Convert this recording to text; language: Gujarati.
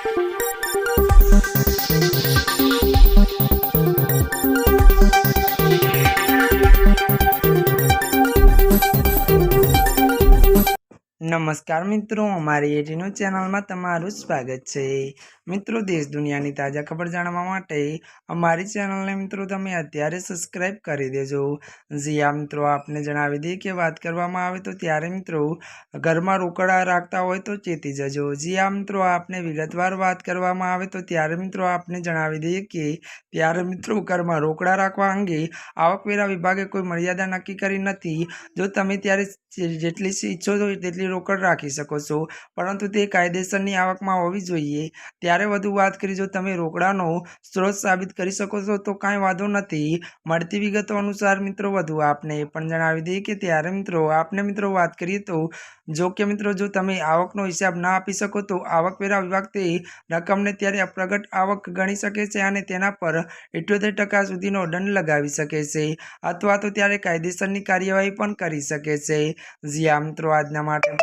Thank you. નમસ્કાર મિત્રો, અમારી એટીનું ચેનલમાં તમારું સ્વાગત છે. મિત્રો, દેશ દુનિયાની તાજા ખબર જાણવા માટે અમારી ચેનલને મિત્રો તમે અત્યારે સબસ્ક્રાઇબ કરી દેજો. જીયા મિત્રો, આપને જણાવી દઈએ કે વાત કરવામાં આવે તો ત્યારે મિત્રો ઘરમાં રોકડા રાખતા હોય તો ચેતી જજો. જીયા મિત્રો, આપને વિગતવાર વાત કરવામાં આવે તો ત્યારે મિત્રો આપને જણાવી દઈએ કે ત્યારે મિત્રો ઘરમાં રોકડા રાખવા અંગે આવકવેરા વિભાગે કોઈ મર્યાદા નક્કી કરી નથી. જો તમે ત્યારે જેટલી ઈચ્છો છો તેટલી રોકડ રાખી શકો છો. પરંતુ તે કાયદેસરની આવકમાં હોવી જોઈએ. ત્યારે વધુ વાત કરી, જો તમે રોકડાનો સ્ત્રોત સાબિત કરી શકો છો, તો કાંઈ વાંધો નથી. મળતી વિગતો અનુસાર મિત્રો, વધુ આપને એ પણ જણાવી દઈએ કે ત્યારે મિત્રો, આપને મિત્રો વાત કરીએ તો, જો કે મિત્રો, જો તમે આવકનો હિસાબ ના આપી શકો, તો આવકવેરા વિભાગ તે રકમને ત્યારે અપ્રગટ આવક ગણી શકે છે અને તેના પર ઇઠ્યોતેર ટકા સુધીનો દંડ લગાવી શકે છે અથવા તો ત્યારે કાયદેસરની કાર્યવાહી પણ કરી શકે છે. જ્યાં મિત્રો, આજના માટે